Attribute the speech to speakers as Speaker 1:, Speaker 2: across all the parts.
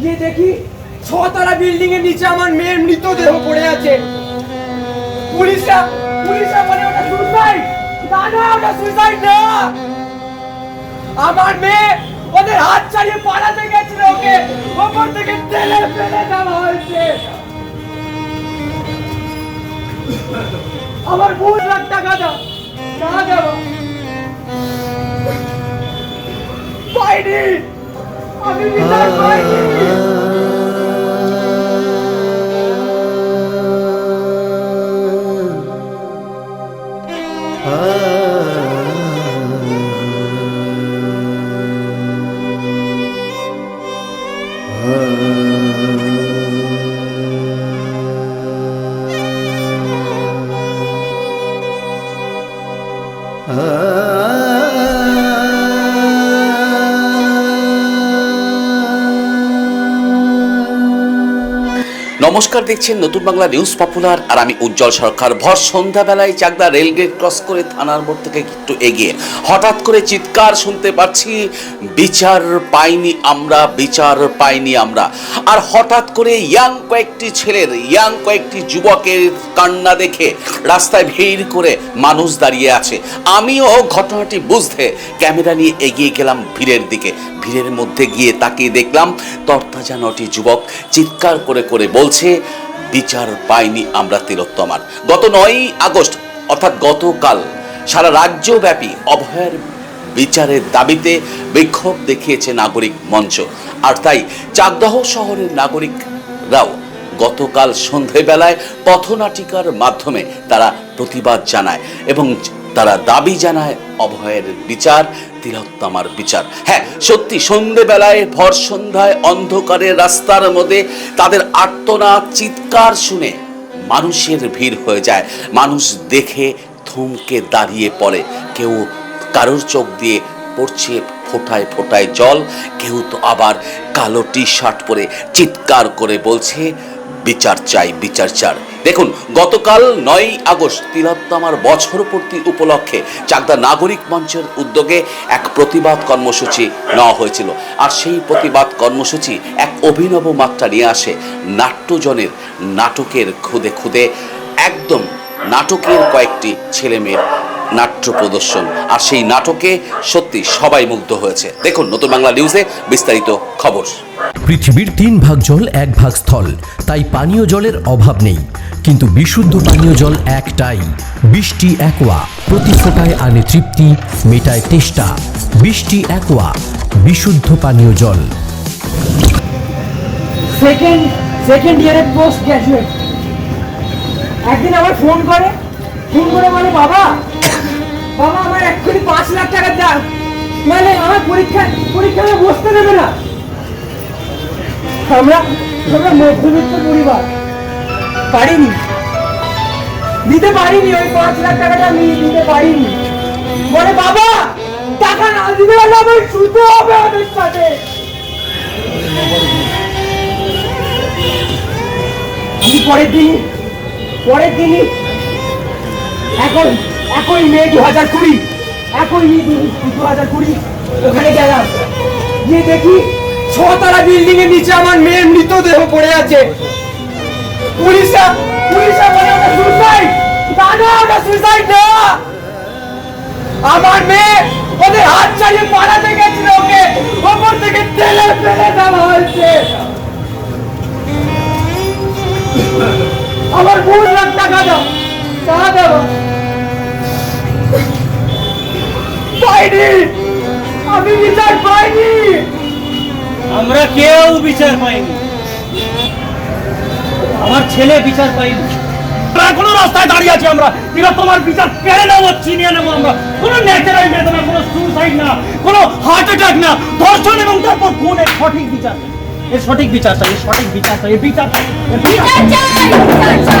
Speaker 1: গিয়ে দেখি ছতলা বিল্ডিং এর নিচে আমার মেয়ের মৃতদেহ পড়ে আছে। পুলিশরা পুলিশরা বলে ওটা সুসাইড না না, ওটা সুসাইড না। আমার মেয়ে ওদের হাত ছাড়িয়ে পালাতে গেছিল ওকে। ওপর থেকে তেলে ফেলে দেওয়া হয়েছে। আমার বহুত লাখ টাকা দাও। টাকা দাও পাইনি। আমি বিচার পাইনি
Speaker 2: নমস্কার, দেখছেন নতুন বাংলা নিউজ পপুলার আর আমি উজ্জ্বল সরকার। ভর সন্ধ্যাবেলায় চাকদা রেলগেট ক্রস করে থানার মোড় থেকে একটু এগিয়ে। হঠাৎ করে চিৎকার শুনতে পাচ্ছি, বিচার পাইনি আমরা, বিচার পাইনি আমরা। আর হঠাৎ করে ইয়াং কয়েকটি ছেলের, ইয়াং কয়েকটি যুবকের কান্না দেখে রাস্তায় ভিড় করে মানুষ দাঁড়িয়ে আছে। আমিও ঘটনাটি বুঝতে ক্যামেরা নিয়ে এগিয়ে গেলাম ভিড়ের দিকে। ভিড়ের মধ্যে গিয়ে তাকিয়ে দেখলাম তরতাজা নটি যুবক চিৎকার করে করে বলছে বিচার পাইনি আমরা তিলোত্তমার। গত নয়ই আগস্ট, অর্থাৎ গতকাল, সারা রাজ্যব্যাপী অভয়ের বিচারের দাবিতে বিক্ষোভ দেখিয়েছে নাগরিক মঞ্চ। আর তাই চাকদহ শহরের নাগরিকরাও গতকাল সন্ধেবেলায় পথনাটিকার মাধ্যমে তারা প্রতিবাদ জানায় এবং তারা দাবি জানায় অভয়ের বিচার, তিলোত্তমার বিচার। হ্যাঁ সত্যি সন্ধেবেলায়, ভর সন্ধ্যায় অন্ধকারের রাস্তার মধ্যে তাদের আর্তনাদ, চিৎকার শুনে মানুষের ভিড় হয়ে যায়। মানুষ দেখে থমকে দাঁড়িয়ে পড়ে। কেউ কারোর চোখ দিয়ে পড়ছে ফোটায় ফোটায় জল, কেউ তো আবার কালো টি শার্ট পরে চিৎকার করে বলছে বিচার চাই, বিচার চার। দেখুন, গতকাল নয়ই আগস্ট তিলোত্তমার বছরপূর্তি উপলক্ষে চাকদা নাগরিক মঞ্চের উদ্যোগে এক প্রতিবাদ কর্মসূচি নেওয়া হয়েছিল। আর সেই প্রতিবাদ কর্মসূচি এক অভিনব মাত্রা নিয়ে আসে নাট্যজনের নাটকের খুদে খুদে। একদম নাটকের কয়েকটি ছেলে মেয়ের নাট্য প্রদর্শন। আর সেই নাটকে সত্যি সবাই মুগ্ধ হয়েছে। দেখুন নতুন বাংলা নিউজে বিস্তারিত খবর।
Speaker 3: পৃথিবীর তিন ভাগ জল এক ভাগ স্থল। তাই পানীয় জলের অভাব নেই। কিন্তু বিশুদ্ধ পানীয় জল একটাই। বৃষ্টি একোয়া। প্রতি ফোটায় আনে তৃপ্তি মেটায় তেষ্টা। বৃষ্টি একোয়া। বিশুদ্ধ পানীয় জল।
Speaker 1: সেকেন্ড সেকেন্ড ইয়ারে পোস্ট গ্রাজুয়েট একদিন আমার ফোন করে। ফোন করে বলে বাবা বাবা, আমার এক্ষুনি পাঁচ লাখ টাকা দাও। মানে আমার পরীক্ষা পরীক্ষায় বসতে দেবে না। আমরা আমরা মধ্যবিত্ত পরিবার। পারিনি। দিতে পারিনি, ওই পাঁচ লাখ টাকাটা আমি দিতে পারিনি। বলে, বাবা, টাকা না দিতে পারলে আমার শুতে হবে ওদের সাথে। আমি পরের দিন পরের দিনই এখন একই মে দু হাজার কুড়ি, একই মে দু হাজার কুড়ি, ওখানে গেলাম। গিয়ে দেখি ছতলা বিল্ডিং এর নিচে আমার মেয়ের মৃতদেহ পড়ে আছে। পুলিশরা পুলিশরা বলে ওটা সুইসাইড না ওটা সুইসাইড না আমার মেয়ে ওদের হাত চালিয়ে পালাতে পাইনি আমি বিচার পাইনি।
Speaker 4: আমরা কেউ বিচার পাইনি। আমার ছেলে বিচার পাইনি। এখনও রাস্তায় দাঁড়িয়ে আছি আমরা। এরা তোমার বিচার কেড়ে নেব চিনিয়ে নেব আমরা। কোনো ন্যাচারাল ডেথ না কোনো সুসাইড না কোনো হার্ট অ্যাটাক না ধর্ষণ এবং তারপর খুনের সঠিক বিচার। এর সঠিক বিচার চাই এর সঠিক বিচার চাই এর বিচার চাই এর বিচার চাই।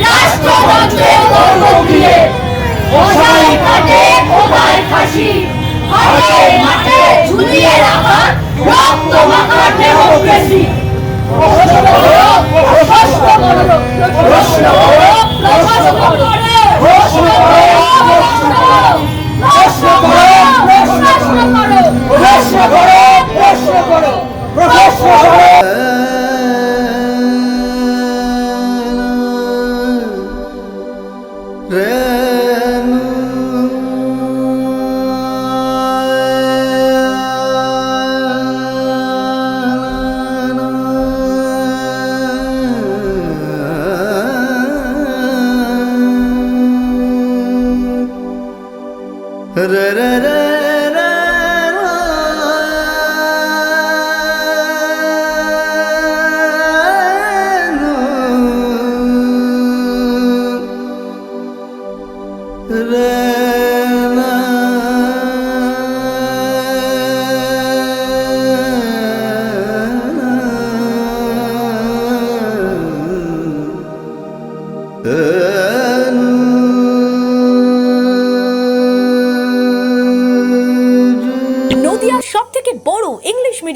Speaker 5: রাষ্ট্রযন্ত্রে গর্ব দিয়ে বসাই কাটে খোদায় ফাঁসি? হাতে মাঠে ঝুলিয়ে রাখা রক্ত মাখা ডেমোক্রেসি। প্রশ্ন করো প্রশ্ন করো প্রশ্ন করো। প্রশ্ন করো প্রশ্ন করো প্রশ্ন করো।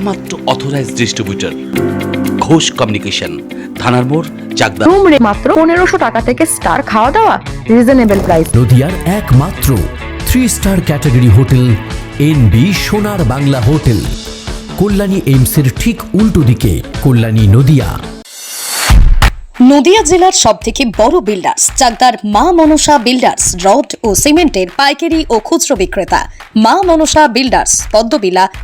Speaker 2: একমাত্র অথরাইজ ডিস্ট্রিবিউটর ঘোষ কমিউনিকেশন থানার মোড় চাকদা
Speaker 6: রুম রে মাত্র পনেরোশো টাকা থেকে স্টার খাওয়া দাওয়া। রিজনেবল প্রাইস
Speaker 3: নদিয়ার একমাত্র three star category hotel N B Sonar Bangla hotel. Kalyani এইমসের ঠিক উল্টো দিকে কল্যাণী নদিয়া।
Speaker 7: নদিয়া জেলার সব থেকে বড় বিল্ডার্স চাকদার মা মনসা বিল্ডার্স রড ও সিমেন্টের পাইকারি ও খুচরো বিক্রেতা। মা মনসা বিল্ডার্স পদ্মবিলা